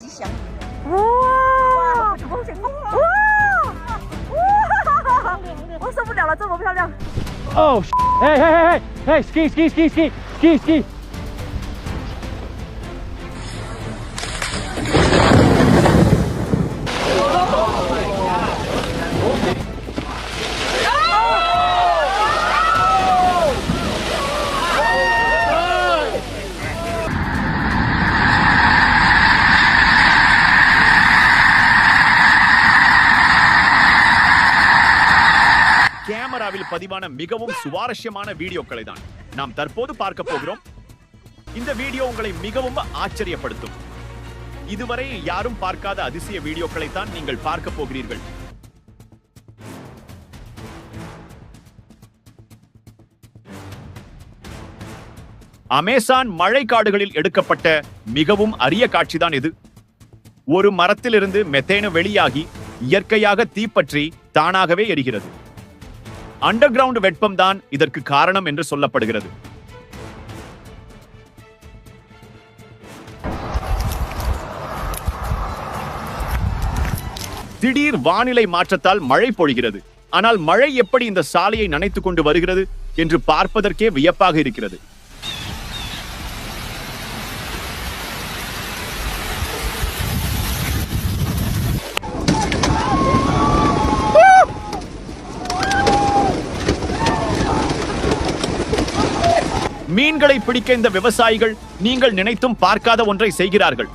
吉祥！哇！风景哇哇！我受不了了，这么漂亮！哦，嘿，嘿，嘿，嘿，嘿，ski，ski，ski，ski，ski，ski。பதிவான மிகவும் சுவாரஸ்யமான வீடியோக்களை தான் நாம் தற்போது பார்க்க போகிறோம். இந்த வீடியோ உங்களை மிகவும் ஆச்சரியப்படுத்தும். இதுவரை யாரும் பார்க்காத அதிசய வீடியோக்களை தான் நீங்கள் பார்க்க போகிறீர்கள். அமேசான் மழைக்காடுகளில் எடுக்கப்பட்ட மிகவும் அரிய காட்சிதான் இது. ஒரு மரத்திலிருந்து மெத்தேனு வெளியாகி இயற்கையாக தீப்பற்றி தானாகவே எரிகிறது. அண்டர் கிரவுண்ட் வெப்பம் தான் இதற்கு காரணம் என்று சொல்லப்படுகிறது. திடீர் வானிலை மாற்றத்தால் மழை பொழிகிறது. ஆனால் மழை எப்படி இந்த சாலையை நனைத்துக் கொண்டு வருகிறது என்று பார்ப்பதற்கே வியப்பாக இருக்கிறது. மீன்களை பிடிக்க இந்த விவசாயிகள் நீங்கள் நினைத்தும் பார்க்காத ஒன்றை செய்கிறார்கள்.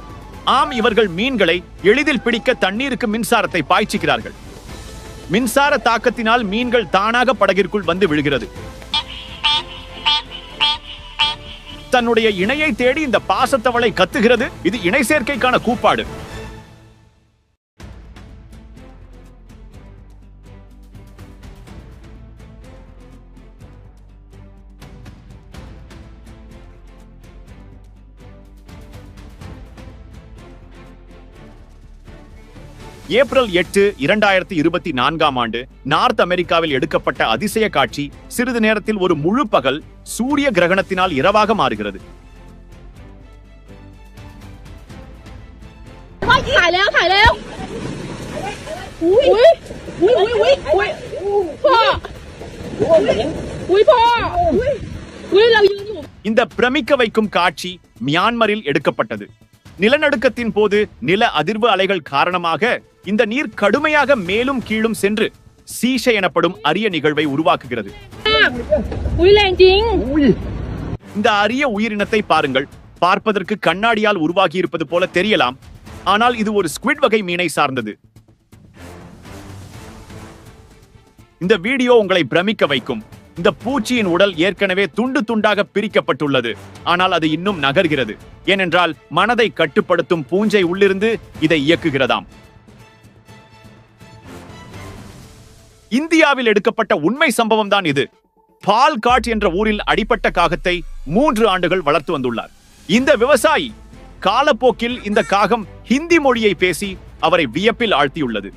ஆம் இவர்கள் மீன்களை எளிதில் பிடிக்க தண்ணீருக்கு மின்சாரத்தை பாய்ச்சிக்கிறார்கள் மின்சார தாக்கத்தினால் மீன்கள் தானாக படகிற்குள் வந்து விழுகிறது. தன்னுடைய இணையை தேடி இந்த பாசத்தவளை கத்துகிறது. இது இணை சேர்க்கைக்கான கூப்பாடு. ஏப்ரல் எட்டு இரண்டாயிரத்தி இருபத்தி நான்காம் ஆண்டு நார்த் அமெரிக்காவில் எடுக்கப்பட்ட அதிசய காட்சி சிறிது நேரத்தில் ஒரு முழு பகல் சூரிய கிரகணத்தினால் இரவாக மாறுகிறது. இந்த பிரமிக்க வைக்கும் காட்சி மியான்மரில் எடுக்கப்பட்டது. நிலநடுக்கத்தின் போது நில அதிர்வு அலைகள் காரணமாக இந்த நீர் கடுமையாக மேலும் கீழும் சென்று சீஷ எனப்படும் அரிய நிகழ்வை உருவாக்குகிறது. இந்த அரிய உயிரினத்தை பாருங்கள். பார்ப்பதற்கு கண்ணாடியால் உருவாகி இருப்பது போல தெரியலாம். ஆனால் இது ஒரு ஸ்குவிட் வகை மீனை சார்ந்தது. இந்த வீடியோ உங்களை பிரமிக்க வைக்கும். இந்த பூச்சியின் உடல் ஏற்கனவே துண்டு துண்டாக பிரிக்கப்பட்டுள்ளது. ஆனால் அது இன்னும் நகர்கிறது. ஏனென்றால் மனதை கட்டுப்படுத்தும் பூஞ்சை உள்ளிருந்து இதை இயக்குகிறதாம். இந்தியாவில் எடுக்கப்பட்ட உண்மை சம்பவம் தான் இது பால்காட் என்ற ஊரில் அடிப்பட்ட காகத்தை மூன்று ஆண்டுகள் வளர்த்து வந்துள்ளார். இந்த விவசாயி காலப்போக்கில் இந்த காகம் ஹிந்தி மொழியை பேசி அவரை வியப்பில் ஆழ்த்தியுள்ளது.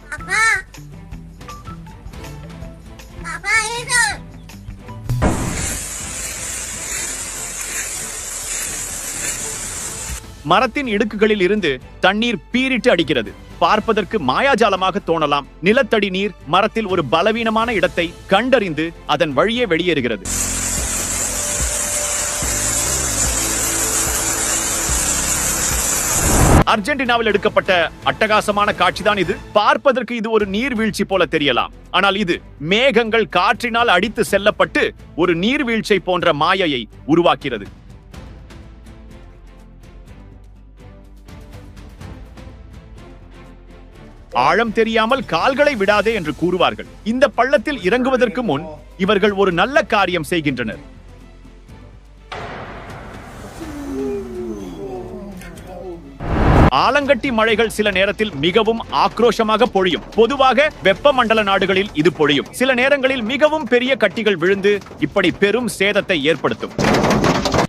மரத்தின் இடுக்குகளில் இருந்து தண்ணீர் பீரிட்டு அடிக்கிறது. பார்ப்பதற்கு மாயாஜாலமாக தோணலாம். நிலத்தடி நீர் மரத்தில் ஒரு பலவீனமான இடத்தை கண்டறிந்து அதன் வழியே வெளியேறுகிறது. அர்ஜென்டினாவில் எடுக்கப்பட்ட அட்டகாசமான காட்சிதான் இது. பார்ப்பதற்கு இது ஒரு நீர்வீழ்ச்சி போல தெரியலாம். ஆனால் இது மேகங்கள் காற்றினால் அடித்து செல்லப்பட்டு ஒரு நீர்வீழ்ச்சை போன்ற மாயையை உருவாக்கிறது. ஆழம் தெரியாமல் கால்களை விடாதே என்று கூறுவார்கள். இந்த பள்ளத்தில் இறங்குவதற்கு முன் இவர்கள் ஒரு நல்ல காரியம் செய்கின்றனர். ஆலங்கட்டி மழைகள் சில நேரத்தில் மிகவும் ஆக்ரோஷமாக பொழியும். பொதுவாக வெப்பமண்டல நாடுகளில் இது பொழியும். சில நேரங்களில் மிகவும் பெரிய கட்டிகள் விழுந்து இப்படி பெரும் சேதத்தை ஏற்படுத்தும்.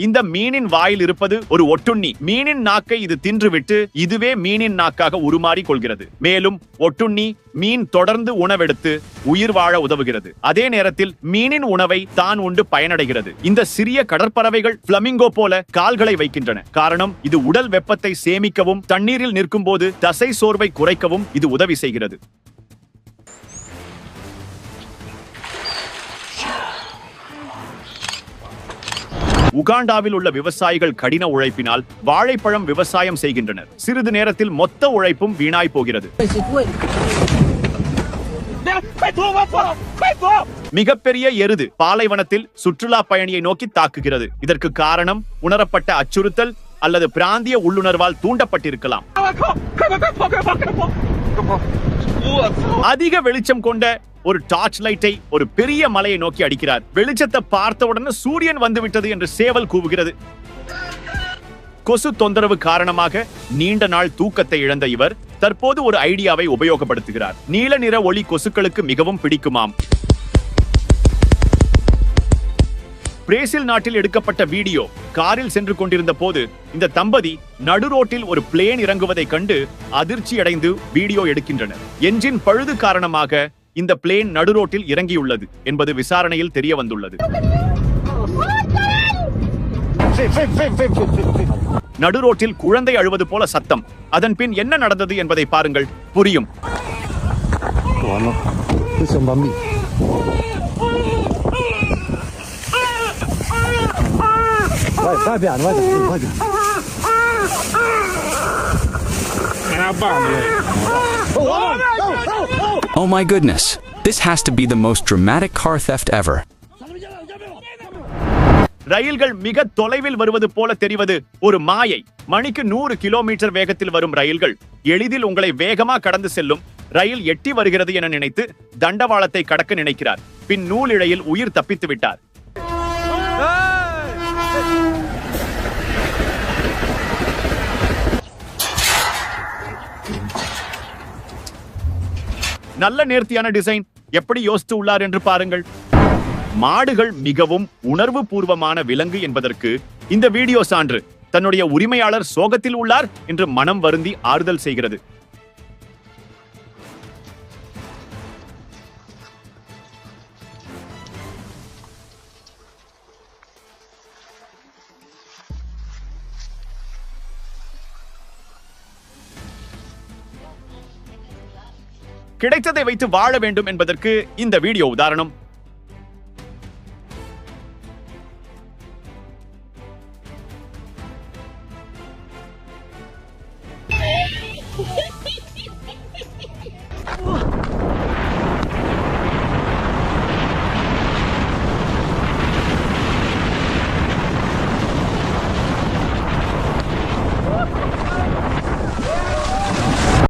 இந்த மீனின் வாயில் இருப்பது ஒரு ஒட்டுண்ணி. மீனின் நாக்கை இது தின்றுவிட்டு இதுவே மீனின் நாக்காக உருமாறி கொள்கிறது மேலும் ஒட்டுண்ணி மீன் தொடர்ந்து உணவெடுத்து உயிர் வாழ உதவுகிறது. அதே நேரத்தில் மீனின் உணவை தான் உண்டு பயனடைகிறது. இந்த சிறிய கடற்பறவைகள் பிளமிங்கோ போல கால்களை வைக்கின்றன. காரணம் இது உடல் வெப்பத்தை சேமிக்கவும் தண்ணீரில் நிற்கும் போது தசை சோர்வை குறைக்கவும் இது உதவி செய்கிறது. உகாண்டாவில் உள்ள விவசாயிகள் கடின உழைப்பினால் வாழைப்பழம் விவசாயம் செய்கின்றனர். சிறிது நேரத்தில் மொத்த உழைப்பும் வீணாய் போகிறது. மிகப்பெரிய எருது பாலைவனத்தில் சுற்றுலா பயணியை நோக்கி தாக்குகிறது. இதற்கு காரணம் உணரப்பட்ட அச்சுறுத்தல் அல்லது பிராந்திய உள்ளுணர்வால் தூண்டப்பட்டிருக்கலாம். அதிக வெளிச்சம் கொண்ட ஒரு டார்ச் லைட்டை ஒரு பெரிய மலையை நோக்கி அடிக்கிறார். வெளிச்சத்தை பார்த்தவுடனே சூரியன் வந்துவிட்டது என்று சேவல் கூவுகிறது. கொசு தொந்தரவு காரணமாக நீண்ட நாள் தூக்கத்தை இழந்த இவர் தற்போது ஒரு ஐடியாவை உபயோகப்படுத்துகிறார். நீல நிற ஒளி கொசுக்களுக்கு மிகவும் பிடிக்குமாம். பிரேசில் நாட்டில் எடுக்கப்பட்ட வீடியோ காரில் சென்று கொண்டிருந்த போது இந்த தம்பதி நடு ரோட்டில் ஒரு பிளேன் இறங்குவதை கண்டு அதிர்ச்சி அடைந்து வீடியோ எடுக்கின்றனர். என்ஜின் பழுது காரணமாக இந்த பிளேன் நடு ரோட்டில் இறங்கியுள்ளது என்பது விசாரணையில் தெரிய வந்துள்ளது நடு ரோட்டில் குழந்தை அழுவது போல சத்தம். அதன் பின் என்ன நடந்தது என்பதை பாருங்கள். புரியும். 完了，Oh my goodness. This has to be the most dramatic car theft ever. ரயில்கள் மிக தொலைவில் வருவது போல தெரிவது ஒரு மாயை. மணிக்கு நூறு கிலோமீட்டர் வேகத்தில் வரும் ரயில்கள். எளிதில் உங்களை வேகமா கடந்து செல்லும். ரயில் எட்டி வருகிறது என நினைத்து தண்டவாளத்தை கடக்க நினைக்கிறார். பின் நூலிழையில் உயிர் தப்பித்து விட்டார். நல்ல நேர்த்தியான டிசைன் எப்படி யோசித்து உள்ளார் என்று பாருங்கள். மாடுகள் மிகவும் உணர்வு பூர்வமான விலங்கு என்பதற்கு இந்த வீடியோ சான்று. தன்னுடைய உரிமையாளர் சோகத்தில் உள்ளார் என்று மனம் வருந்தி ஆறுதல் செய்கிறது. கிடைத்ததை வைத்து வாழ வேண்டும் என்பதற்கு இந்த வீடியோ உதாரணம்.